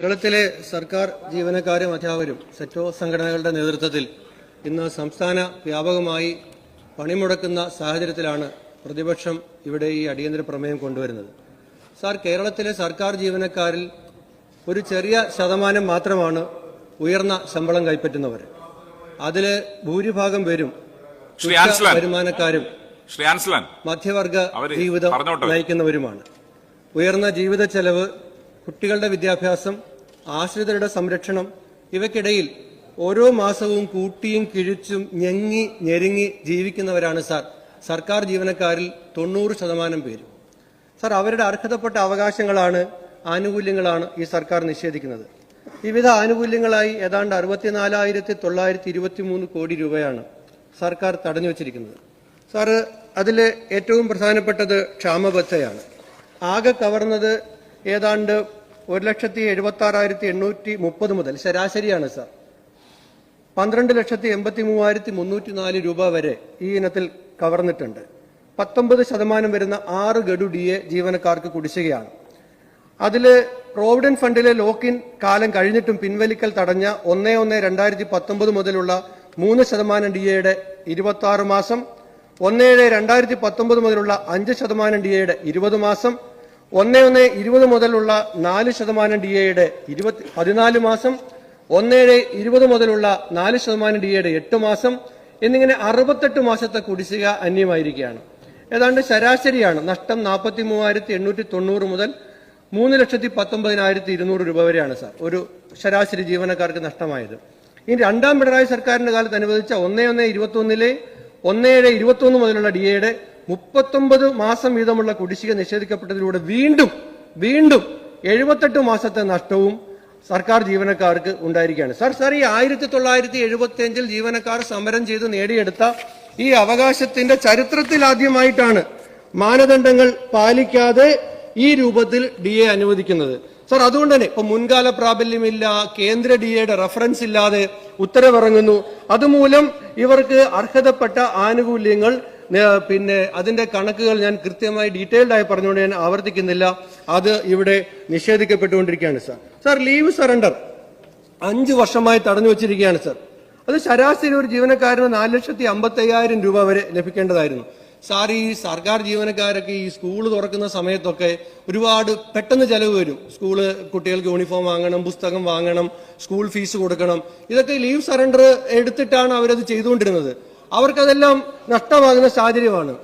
കേരളത്തിലെ സർക്കാർ ജീവനക്കാരും അധ്യാപകരും സെറ്റോ സംഘടനകളുടെ നേതൃത്വത്തിൽ ഇന്ന് സംസ്ഥാന വ്യാപകമായി പണിമുടക്കുന്ന സാഹചര്യത്തിലാണ് പ്രതിപക്ഷം ഇവിടെ ഈ അടിയന്തര പ്രമേയം കൊണ്ടുവരുന്നത്. സാർ കേരളത്തിലെ സർക്കാർ ജീവനക്കാരിൽ ഒരു ചെറിയ ശതമാനം മാത്രമാണ് ഉയർന്ന ശമ്പളം കൈപ്പറ്റുന്നവർ. അതിൽ ഭൂരിഭാഗം പേരും വരുമാനക്കാരും മധ്യവർഗ ജീവിതം. നയിക്കുന്നവരുമാണ്. ഉയർന്ന ജീവിത ചെലവ് കുട്ടികളുടെ വിദ്യാഭ്യാസം ആശ്രിതരുടെ സംരക്ഷണം ഇവയ്ക്കിടയിൽ ഓരോ മാസവും കൂട്ടിയും കിഴിച്ചും ഞെങ്ങി ഞെരുങ്ങി ജീവിക്കുന്നവരാണ് സാർ. സർക്കാർ ജീവനക്കാരിൽ തൊണ്ണൂറ് ശതമാനം പേര്. സാർ അവരുടെ അർഹതപ്പെട്ട അവകാശങ്ങളാണ് ആനുകൂല്യങ്ങളാണ് ഈ സർക്കാർ നിഷേധിക്കുന്നത്. വിവിധ ആനുകൂല്യങ്ങളായി ഏതാണ്ട് അറുപത്തിനാലായിരത്തി തൊള്ളായിരത്തി ഇരുപത്തി മൂന്ന് കോടി രൂപയാണ് സർക്കാർ തടഞ്ഞു വച്ചിരിക്കുന്നത്. സാറ് അതിൽ ഏറ്റവും പ്രധാനപ്പെട്ടത് ക്ഷാമബത്തയാണ് ആകെ കവർന്നത് ഏതാണ്ട് ഒരു ലക്ഷത്തി എഴുപത്തി ആറായിരത്തി എണ്ണൂറ്റി മുപ്പത് മുതൽ. ശരാശരിയാണ് സാർ. പന്ത്രണ്ട് ലക്ഷത്തി എൺപത്തി മൂവായിരത്തി മുന്നൂറ്റി നാല് രൂപ വരെ ഈ ഇനത്തിൽ കവർന്നിട്ടുണ്ട്. പത്തൊമ്പത് ശതമാനം വരുന്ന ആറ് ഗഡു ഡി എ ജീവനക്കാർക്ക് കുടിശ്ശികയാണ്. അതിൽ പ്രോവിഡന്റ് ഫണ്ടിലെ ലോക്കിൻ കാലം കഴിഞ്ഞിട്ടും പിൻവലിക്കൽ തടഞ്ഞ ഒന്ന് ഒന്ന് രണ്ടായിരത്തി പത്തൊമ്പത് മുതലുള്ള മൂന്ന് ശതമാനം ഡി എയുടെ ഇരുപത്തി ആറ് മാസം ഒന്ന് ഏഴ് രണ്ടായിരത്തി പത്തൊമ്പത് മുതലുള്ള അഞ്ച് ശതമാനം ഡി എയുടെ ഇരുപത് മാസം ഒന്ന് ഒന്ന് ഇരുപത് മുതലുള്ള നാല് ശതമാനം ഡി എയുടെ ഇരുപത്തി പതിനാല് മാസം ഒന്നേഴ് ഇരുപത് മുതലുള്ള നാല് ശതമാനം ഡി എയുടെ എട്ട് മാസം എന്നിങ്ങനെ അറുപത്തെട്ട് മാസത്തെ കുടിശ്ശിക അന്യമായിരിക്കുകയാണ്. ഏതാണ്ട് ശരാശരിയാണ് നഷ്ടം നാൽപ്പത്തി മൂവായിരത്തി എണ്ണൂറ്റി തൊണ്ണൂറ് മുതൽ മൂന്ന് ലക്ഷത്തി പത്തൊമ്പതിനായിരത്തി ഇരുന്നൂറ് രൂപ വരെയാണ് സാർ ഒരു ശരാശരി ജീവനക്കാർക്ക് നഷ്ടമായത്. ഇനി രണ്ടാം പിണറായി സർക്കാരിന്റെ കാലത്ത് അനുവദിച്ച ഒന്നേ ഒന്ന് ഇരുപത്തി ഒന്നിലെ ഒന്ന് ഏഴ് ഇരുപത്തി ഒന്ന് മുതലുള്ള ഡി എയുടെ മുപ്പത്തൊമ്പത് മാസം വീതമുള്ള കുടിശ്ശിക നിഷേധിക്കപ്പെട്ടതിലൂടെ വീണ്ടും വീണ്ടും എഴുപത്തെട്ട് മാസത്തെ നഷ്ടവും സർക്കാർ ജീവനക്കാർക്ക് ഉണ്ടായിരിക്കുകയാണ്. സാർ സാർ ഈ ആയിരത്തി തൊള്ളായിരത്തി എഴുപത്തി അഞ്ചിൽ ജീവനക്കാർ സമരം ചെയ്ത് നേടിയെടുത്ത ഈ അവകാശത്തിന്റെ ചരിത്രത്തിൽ ആദ്യമായിട്ടാണ് മാനദണ്ഡങ്ങൾ പാലിക്കാതെ ഈ രൂപത്തിൽ ഡി എ അനുവദിക്കുന്നത്. സാർ അതുകൊണ്ട് തന്നെ ഇപ്പൊ മുൻകാല പ്രാബല്യമില്ല കേന്ദ്ര ഡി എയുടെ റഫറൻസ് ഇല്ലാതെ ഉത്തരവിറങ്ങുന്നു. അതുമൂലം ഇവർക്ക് അർഹതപ്പെട്ട ആനുകൂല്യങ്ങൾ പിന്നെ അതിന്റെ കണക്കുകൾ ഞാൻ കൃത്യമായി ഡീറ്റെയിൽഡായി പറഞ്ഞുകൊണ്ട് ഞാൻ ആവർത്തിക്കുന്നില്ല. അത് ഇവിടെ നിഷേധിക്കപ്പെട്ടുകൊണ്ടിരിക്കുകയാണ് സാർ സാർ ലീവ് സറണ്ടർ അഞ്ച് വർഷമായി തടഞ്ഞു വെച്ചിരിക്കുകയാണ് സാർ അത് ശരാശരി ഒരു ജീവനക്കാരന് നാല് ലക്ഷത്തി അമ്പത്തി അയ്യായിരം രൂപ വരെ ലഭിക്കേണ്ടതായിരുന്നു. സാർ ഈ സർക്കാർ ജീവനക്കാരൊക്കെ ഈ സ്കൂൾ തുറക്കുന്ന സമയത്തൊക്കെ ഒരുപാട് പെട്ടെന്ന് ചെലവ് വരും. സ്കൂൾ കുട്ടികൾക്ക് യൂണിഫോം വാങ്ങണം പുസ്തകം വാങ്ങണം സ്കൂൾ ഫീസ് കൊടുക്കണം. ഇതൊക്കെ ലീവ് സറണ്ടർ എടുത്തിട്ടാണ് അവരത് ചെയ്തുകൊണ്ടിരുന്നത്. അവർക്കതെല്ലാം നഷ്ടമാകുന്ന സാഹചര്യമാണ്.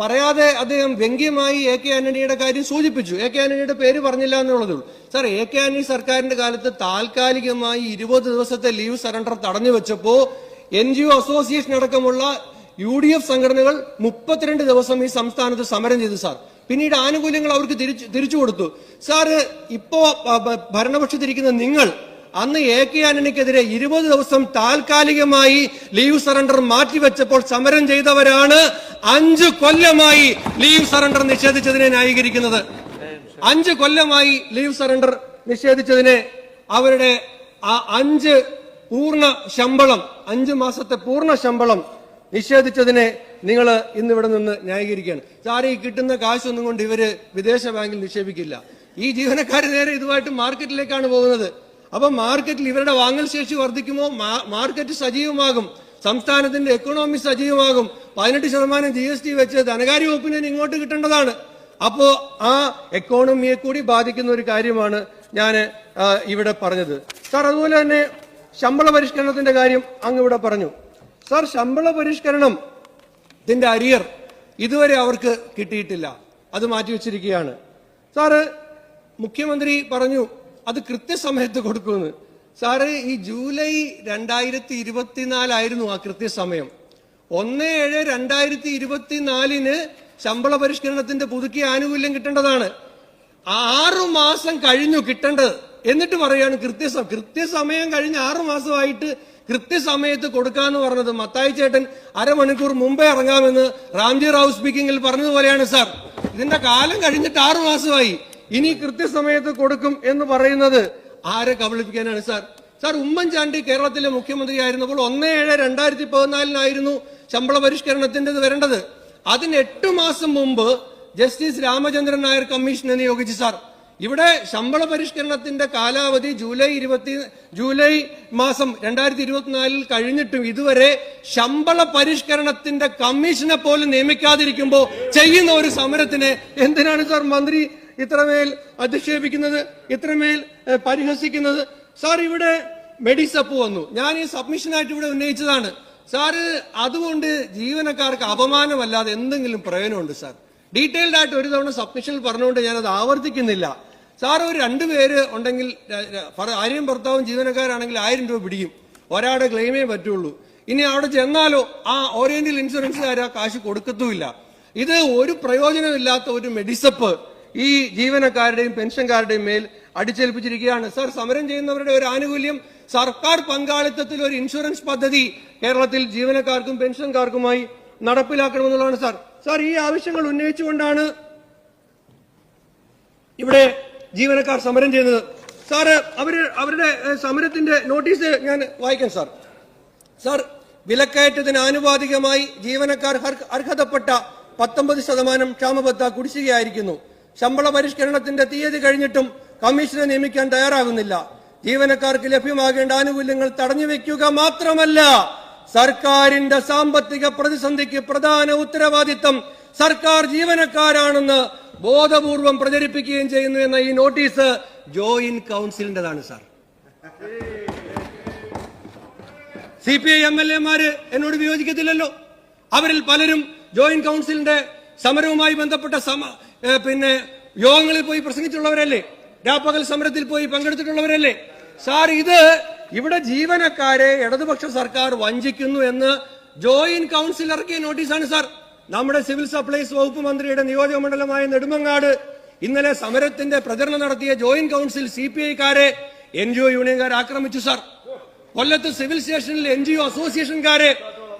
പറയാതെ അദ്ദേഹം വ്യംഗ്യമായി എ കെ ആന്റണിയുടെ കാര്യം സൂചിപ്പിച്ചു. എ കെ ആന്റണിയുടെ പേര് പറഞ്ഞില്ല എന്നുള്ളതേ ഉള്ളൂ. സാർ എ കെ ആന്റണി സർക്കാരിന്റെ കാലത്ത് താൽക്കാലികമായി ഇരുപത് ദിവസത്തെ ലീവ് സറണ്ടർ തടഞ്ഞു വെച്ചപ്പോ എൻ ജി ഒ അസോസിയേഷൻ അടക്കമുള്ള യു ഡി എഫ് സംഘടനകൾ മുപ്പത്തിരണ്ട് ദിവസം ഈ സംസ്ഥാനത്ത് സമരം ചെയ്തു സാർ. പിന്നീട് ആനുകൂല്യങ്ങൾ അവർക്ക് തിരിച്ചു തിരിച്ചു കൊടുത്തു. സാറ് ഇപ്പോ ഭരണപക്ഷത്തിരിക്കുന്ന നിങ്ങൾ അന്ന് എ കെ ആന്റണിക്കെതിരെ ഇരുപത് ദിവസം താൽക്കാലികമായി ലീവ് സറണ്ടർ മാറ്റിവെച്ചപ്പോൾ സമരം ചെയ്തവരാണ് അഞ്ചു കൊല്ലമായി ലീവ് സറണ്ടർ നിഷേധിച്ചതിനെ ന്യായീകരിക്കുന്നത്. അഞ്ച് കൊല്ലമായി ലീവ് സറണ്ടർ നിഷേധിച്ചതിനെ അവരുടെ ആ അഞ്ച് പൂർണ ശമ്പളം അഞ്ച് മാസത്തെ പൂർണ ശമ്പളം നിഷേധിച്ചതിനെ നിങ്ങൾ ഇന്ന് ഇവിടെ നിന്ന് ന്യായീകരിക്കുകയാണ്. സാറേ കിട്ടുന്ന കാശൊന്നും കൊണ്ട് ഇവർ വിദേശ ബാങ്കിൽ നിക്ഷേപിക്കില്ല. ഈ ജീവനക്കാർ നേരെ ഇതുമായിട്ട് മാർക്കറ്റിലേക്കാണ് പോകുന്നത്. അപ്പൊ മാർക്കറ്റിൽ ഇവരുടെ വാങ്ങൽ ശേഷി വർദ്ധിക്കുമോ? മാർക്കറ്റ് സജീവമാകും. സംസ്ഥാനത്തിന്റെ എക്കണോമി സജീവമാകും. പതിനെട്ട് ശതമാനം ജി എസ് ടി വെച്ച് ധനകാര്യ വകുപ്പിന് ഇങ്ങോട്ട് കിട്ടേണ്ടതാണ്. അപ്പോ ആ എക്കോണമിയെ കൂടി ബാധിക്കുന്ന ഒരു കാര്യമാണ് ഞാൻ ഇവിടെ പറഞ്ഞത്. സാർ അതുപോലെ തന്നെ ശമ്പള പരിഷ്കരണത്തിന്റെ കാര്യം അങ്ങ് ഇവിടെ പറഞ്ഞു. സാർ ശമ്പള പരിഷ്കരണം ഇതിന്റെ അരിയർ ഇതുവരെ അവർക്ക് കിട്ടിയിട്ടില്ല. അത് മാറ്റിവെച്ചിരിക്കുകയാണ് സാറ് മുഖ്യമന്ത്രി പറഞ്ഞു അത് കൃത്യസമയത്ത് കൊടുക്കുമെന്ന്. സാറ് ഈ ജൂലൈ രണ്ടായിരത്തി ഇരുപത്തിനാലായിരുന്നു ആ കൃത്യസമയം. ഒന്ന് ഏഴ് രണ്ടായിരത്തി ഇരുപത്തിനാലിന് ശമ്പള പരിഷ്കരണത്തിന്റെ പുതുക്കിയ ആനുകൂല്യം കിട്ടേണ്ടതാണ്. ആറു മാസം കഴിഞ്ഞു കിട്ടേണ്ടത്. എന്നിട്ട് പറയാണ് കൃത്യസമയം കൃത്യസമയം കഴിഞ്ഞ് ആറു മാസമായിട്ട് കൃത്യസമയത്ത് കൊടുക്കാന്ന് പറഞ്ഞത് മത്തായി ചേട്ടൻ അരമണിക്കൂർ മുമ്പേ ഇറങ്ങാമെന്ന് റാംജി റാവു സ്പീക്കിംഗിൽ പറഞ്ഞതുപോലെയാണ് സാർ. ഇതിന്റെ കാലം കഴിഞ്ഞിട്ട് ആറു മാസമായി. ഇനി കൃത്യസമയത്ത് കൊടുക്കും എന്ന് പറയുന്നത് ആരെ കബളിപ്പിക്കാനാണ്? സാർ സാർ ഉമ്മൻചാണ്ടി കേരളത്തിലെ മുഖ്യമന്ത്രി ആയിരുന്നപ്പോൾ ഒന്ന് ഏഴ് രണ്ടായിരത്തി പതിനാലിനായിരുന്നു ശമ്പള പരിഷ്കരണത്തിന്റെ വരേണ്ടത്. അതിന് എട്ട് മാസം മുമ്പ് ജസ്റ്റിസ് രാമചന്ദ്രൻ നായർ കമ്മീഷനെ നിയോഗിച്ചു സാർ. ഇവിടെ ശമ്പള പരിഷ്കരണത്തിന്റെ കാലാവധി ജൂലൈ ഇരുപത്തി ജൂലൈ മാസം രണ്ടായിരത്തി ഇരുപത്തിനാലിൽ കഴിഞ്ഞിട്ടും ഇതുവരെ ശമ്പള പരിഷ്കരണത്തിന്റെ കമ്മീഷനെ പോലും നിയമിക്കാതിരിക്കുമ്പോൾ ചെയ്യുന്ന ഒരു സമരത്തിന് എന്തിനാണ് സാർ മന്ത്രി ഇത്രമേൽ അധിക്ഷേപിക്കുന്നത് ഇത്രമേൽ പരിഹസിക്കുന്നത്. സാർ ഇവിടെ മെഡിസപ്പ് വന്നു. ഞാൻ ഈ സബ്മിഷനായിട്ട് ഇവിടെ ഉന്നയിച്ചതാണ്. സാറ് അതുകൊണ്ട് ജീവനക്കാർക്ക് അപമാനമല്ലാതെ എന്തെങ്കിലും പ്രയോജനമുണ്ട് സാർ? ഡീറ്റെയിൽഡ് ആയിട്ട് ഒരു തവണ സബ്മിഷനിൽ പറഞ്ഞുകൊണ്ട് ഞാനത് ആവർത്തിക്കുന്നില്ല. സാർ ഒരു രണ്ടുപേര് ഉണ്ടെങ്കിൽ ആരെയും ഭർത്താവും ജീവനക്കാരാണെങ്കിൽ ആയിരം രൂപ പിടിക്കും. ഒരാളുടെ ക്ലെയിമേ പറ്റുള്ളൂ. ഇനി അവിടെ ചെന്നാലോ ആ ഓറിയന്റൽ ഇൻഷുറൻസുകാർ ആ കാശ് കൊടുക്കത്തുമില്ല. ഇത് ഒരു പ്രയോജനമില്ലാത്ത ഒരു മെഡിസപ്പ് ഈ ജീവനക്കാരുടെയും പെൻഷൻകാരുടെയും മേൽ അടിച്ചേൽപ്പിച്ചിരിക്കുകയാണ്. സർ സമരം ചെയ്യുന്നവരുടെ ഒരു ആനുകൂല്യം സർക്കാർ പങ്കാളിത്തത്തിൽ ഒരു ഇൻഷുറൻസ് പദ്ധതി കേരളത്തിൽ ജീവനക്കാർക്കും പെൻഷൻകാർക്കുമായി നടപ്പിലാക്കണമെന്നുള്ളതാണ് സാർ. സാർ ഈ ആവശ്യങ്ങൾ ഉന്നയിച്ചുകൊണ്ടാണ് ഇവിടെ ജീവനക്കാർ സമരം ചെയ്യുന്നത്. സാറ് അവർ അവരുടെ സമരത്തിന്റെ നോട്ടീസ് ഞാൻ വായിക്കാം സാർ. സാർ വിലക്കയറ്റത്തിന് ആനുപാതികമായി ജീവനക്കാർ അർഹതപ്പെട്ട പത്തൊമ്പത് ശതമാനം ക്ഷാമബത്ത കുടിശ്ശികയായിരിക്കുന്നു. ശമ്പള പരിഷ്കരണത്തിന്റെ തീയതി കഴിഞ്ഞിട്ടും കമ്മീഷനെ നിയമിക്കാൻ തയ്യാറാകുന്നില്ല. ജീവനക്കാർക്ക് ലഭ്യമാകേണ്ട ആനുകൂല്യങ്ങൾ തടഞ്ഞു വെക്കുക മാത്രമല്ല സർക്കാരിന്റെ സാമ്പത്തിക പ്രതിസന്ധിക്ക് പ്രധാന ഉത്തരവാദിത്തം സർക്കാർ ജീവനക്കാരാണെന്ന് ബോധപൂർവം പ്രചരിപ്പിക്കുകയും ചെയ്യുന്നു എന്ന ഈ notice join കൗൺസിലിന്റെതാണ് sir. C P I M L എമാര് എന്നോട് വിയോജിക്കത്തില്ലല്ലോ. അവരിൽ പലരും ജോയിന്റ് കൗൺസിലിന്റെ സമരവുമായി ബന്ധപ്പെട്ട പിന്നെ യോഗങ്ങളിൽ പോയി പ്രസംഗിച്ചുള്ളവരല്ലേ രാപ്പകൽ സമരത്തിൽ പോയി പങ്കെടുത്തിട്ടുള്ളവരല്ലേ? സാർ ഇത് ഇവിടെ ജീവനക്കാരെ ഇടതുപക്ഷ സർക്കാർ വഞ്ചിക്കുന്നു എന്ന് ജോയിന്റ് കൗൺസിൽ ഇറക്കിയ നോട്ടീസാണ് സാർ. നമ്മുടെ സിവിൽ സപ്ലൈസ് വകുപ്പ് മന്ത്രിയുടെ നിയോജക മണ്ഡലമായ നെടുമങ്ങാട് ഇന്നലെ സമരത്തിന്റെ പ്രചരണം നടത്തിയ ജോയിന്റ് കൗൺസിൽ സി പി ഐക്കാരെ എൻ ജി ഒ യൂണിയൻകാർ ആക്രമിച്ചു സാർ. കൊല്ലത്ത് സിവിൽ സ്റ്റേഷനിൽ എൻ ജി ഒ അസോസിയേഷൻകാരെ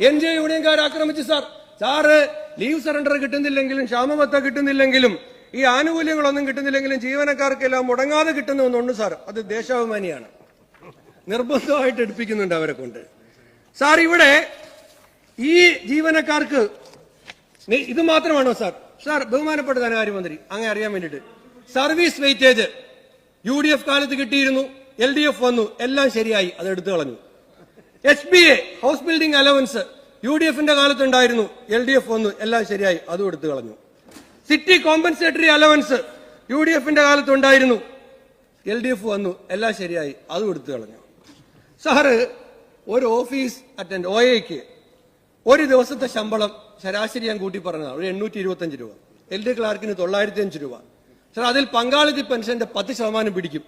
എൻ ജി ഒ യൂണിയൻകാർ ആക്രമിച്ചു സാർ. സാറ് ലീവ് സറണ്ടർ കിട്ടുന്നില്ലെങ്കിലും ക്ഷാമബത്ത കിട്ടുന്നില്ലെങ്കിലും ഈ ആനുകൂല്യങ്ങളൊന്നും കിട്ടുന്നില്ലെങ്കിലും ജീവനക്കാർക്കെല്ലാം മുടങ്ങാതെ കിട്ടുന്ന ഒന്നുണ്ട് സാർ. അത് ദേശാഭിമാനിയാണ്. നിർബന്ധമായിട്ട് എടുപ്പിക്കുന്നുണ്ട് അവരെ കൊണ്ട്. സാർ ഇവിടെ ഈ ജീവനക്കാർക്ക് ഇത് മാത്രമാണോ സാർ? സാർ ബഹുമാനപ്പെട്ട ധനകാര്യമന്ത്രി അങ്ങനെ അറിയാൻ വേണ്ടിയിട്ട്. Service weightage U D F കാലത്ത് കിട്ടിയിരുന്നു എൽ ഡി എഫ് വന്നു എല്ലാം ശരിയായി അത് എടുത്തു കളഞ്ഞു. H B A house building allowance U D എഫിന്റെ കാലത്തുണ്ടായിരുന്നു എൽ ഡി എഫ് വന്നു എല്ലാം ശരിയായി അതും എടുത്തു കളഞ്ഞു. City compensatory allowance U D എഫിന്റെ കാലത്തുണ്ടായിരുന്നു എൽ ഡി എഫ് വന്നു എല്ലാം ശരിയായി അതും എടുത്തു കളഞ്ഞു. സാറ് ഒരു ഓഫീസ് അറ്റൻഡ് ഒ എക്ക് ഒരു ദിവസത്തെ ശമ്പളം ശരാശരി ഞാൻ കൂട്ടി പറഞ്ഞതാണ് ഒരു എണ്ണൂറ്റി ഇരുപത്തഞ്ച് രൂപ. എൽ ഡി ക്ലാർക്കിന് തൊള്ളായിരത്തി അഞ്ച് രൂപ. സാർ അതിൽ പങ്കാളിത്തി പെൻഷന്റെ പത്ത് ശതമാനം പിടിക്കും.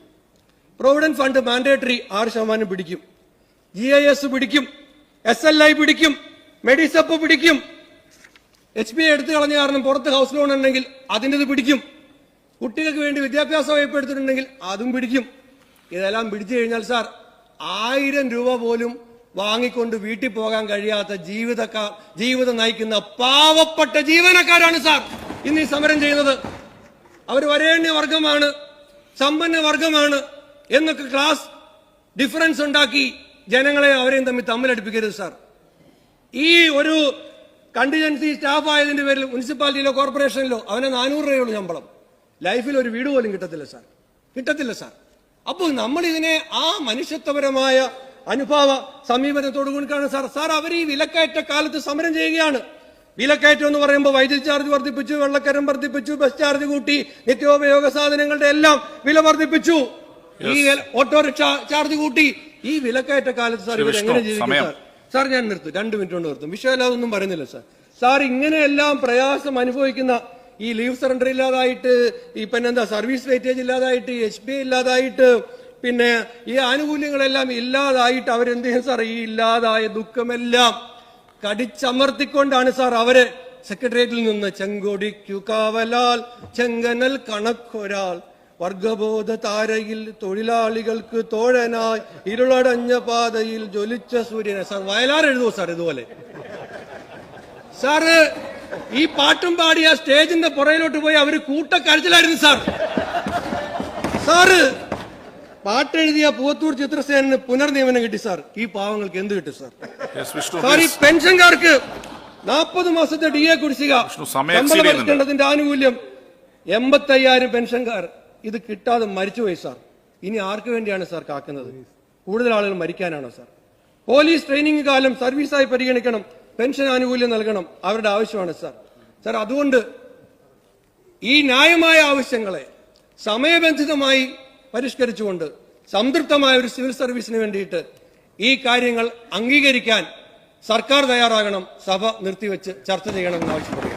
പ്രൊവിഡന്റ് ഫണ്ട് മാൻഡേറ്ററി ആറ് ശതമാനം പിടിക്കും. ജി ഐ എസ് പിടിക്കും. എസ് എൽ ഐ പിടിക്കും. മെഡിസപ്പ് പിടിക്കും. എച്ച് പി എടുത്തു കളഞ്ഞ കാരണം പുറത്ത് ഹൗസ് ലോൺ ഉണ്ടെങ്കിൽ അതിന്റെത് പിടിക്കും. കുട്ടികൾക്ക് വേണ്ടി വിദ്യാഭ്യാസ വായ്പ എടുത്തിട്ടുണ്ടെങ്കിൽ അതും പിടിക്കും. ഇതെല്ലാം പിടിച്ചു കഴിഞ്ഞാൽ സാർ ആയിരം രൂപ പോലും വാങ്ങിക്കൊണ്ട് വീട്ടിൽ പോകാൻ കഴിയാത്ത ജീവിതക്കാർ ജീവിതം നയിക്കുന്ന പാവപ്പെട്ട ജീവനക്കാരാണ് സാർ ഇന്ന് ഈ സമരം ചെയ്യുന്നത്. അവർ വരേണ്യ വർഗമാണ് സമ്പന്ന വർഗമാണ് എന്നൊക്കെ ക്ലാസ് ഡിഫറൻസ് ഉണ്ടാക്കി ജനങ്ങളെ അവരെയും തമ്മിൽ തമ്മിലടിപ്പിക്കരുത് സാർ ഈ ഒരു കണ്ടിജൻസി സ്റ്റാഫ് ആയതിന്റെ പേരിൽ മുനിസിപ്പാലിറ്റിയിലോ കോർപ്പറേഷനിലോ അവനെ നാനൂറ് രൂപയുള്ള ശമ്പളം. ലൈഫിൽ ഒരു വീട് പോലും കിട്ടത്തില്ല സാർ കിട്ടത്തില്ല സാർ അപ്പോൾ നമ്മൾ ഇതിനെ ആ മനുഷ്യത്വപരമായ അനുഭാവ സമീപനത്തോടു കൂടിക്കാണ് സാർ സാർ അവർ ഈ വിലക്കയറ്റ കാലത്ത് സമരം ചെയ്യുകയാണ്. വിലക്കയറ്റം എന്ന് പറയുമ്പോൾ വൈദ്യുതി ചാർജ് വർദ്ധിപ്പിച്ചു വെള്ളക്കരം വർദ്ധിപ്പിച്ചു ബസ് ചാർജ് കൂട്ടി നിത്യോപയോഗ സാധനങ്ങളുടെ എല്ലാം വില വർദ്ധിപ്പിച്ചു. ഈ ഓട്ടോറിക്ഷ ചാർജ് കൂട്ടി. ഈ വിലക്കയറ്റ കാലത്ത് സാർ ഇവർ എങ്ങനെ ജീവിക്കും. സാർ സാർ ഞാൻ നിർത്തും. രണ്ട് മിനിറ്റ് കൊണ്ട് നിർത്തും. വിഷയമല്ലാതൊന്നും പറയുന്നില്ല സാർ. സാർ ഇങ്ങനെയെല്ലാം പ്രയാസം അനുഭവിക്കുന്ന ഈ ലീവ് സറണ്ടർ ഇല്ലാതായിട്ട് ഈ പിന്നെ എന്താ സർവീസ് വെയിറ്റേജ് ഇല്ലാതായിട്ട് എച്ച് ബി ഇല്ലാതായിട്ട് പിന്നെ ഈ ആനുകൂല്യങ്ങളെല്ലാം ഇല്ലാതായിട്ട് അവരെന്ത് ചെയ്യും സാർ? ഈ ഇല്ലാതായ ദുഃഖമെല്ലാം കടിച്ചമർത്തിക്കൊണ്ടാണ് സാർ അവർ സെക്രട്ടേറിയറ്റിൽ നിന്ന് ചെങ്കൊടിക്കു കാവലാൽ ചെങ്കനൽ കണക്കൊരാൾ വർഗബോധ താരയിൽ തൊഴിലാളികൾക്ക് തോഴനായി ഇരുളടഞ്ഞ പാതയിൽ ജ്വലിച്ച സൂര്യനെ. സാർ വയലാർ എഴുതുമോ സാർ ഇതുപോലെ. സാറ് ഈ പാട്ടും പാടി ആ സ്റ്റേജിന്റെ പുറയിലോട്ട് പോയി അവർ കൂട്ടക്കരച്ചിലായിരുന്നു സാർ. സാറ് പാട്ടെഴുതിയ പൂത്തൂർ ചിത്രസേനന് പുനർനിയമനം കിട്ടി സാർ. ഈ പാവങ്ങൾക്ക് എന്ത് കിട്ടും സാർ? സാർ ഈ പെൻഷൻകാർക്ക് നാൽപ്പത് മാസത്തെ ഡി എ കുടിശ്ശിക. ശമ്പള ആനുകൂല്യം എൺപത്തയ്യായിരം പെൻഷൻകാർ. ഇത് കിട്ടാതെ മരിച്ചുപോയി സാർ. ഇനി ആർക്കു വേണ്ടിയാണ് സാർ കാക്കുന്നത്? കൂടുതൽ ആളുകൾ മരിക്കാനാണോ സാർ? പോലീസ് ട്രെയിനിങ് കാലം സർവീസായി പരിഗണിക്കണം. പെൻഷൻ ആനുകൂല്യം നൽകണം. അവരുടെ ആവശ്യമാണ് സാർ. സാർ അതുകൊണ്ട് ഈ ന്യായമായ ആവശ്യങ്ങളെ സമയബന്ധിതമായി പരിഷ്കരിച്ചുകൊണ്ട് സംതൃപ്തമായ ഒരു സിവിൽ സർവീസിന് വേണ്ടിയിട്ട് ഈ കാര്യങ്ങൾ അംഗീകരിക്കാൻ സർക്കാർ തയ്യാറാകണം. സഭ നിർത്തിവെച്ച് ചർച്ച ചെയ്യണമെന്ന് ആവശ്യപ്പെടുന്നു.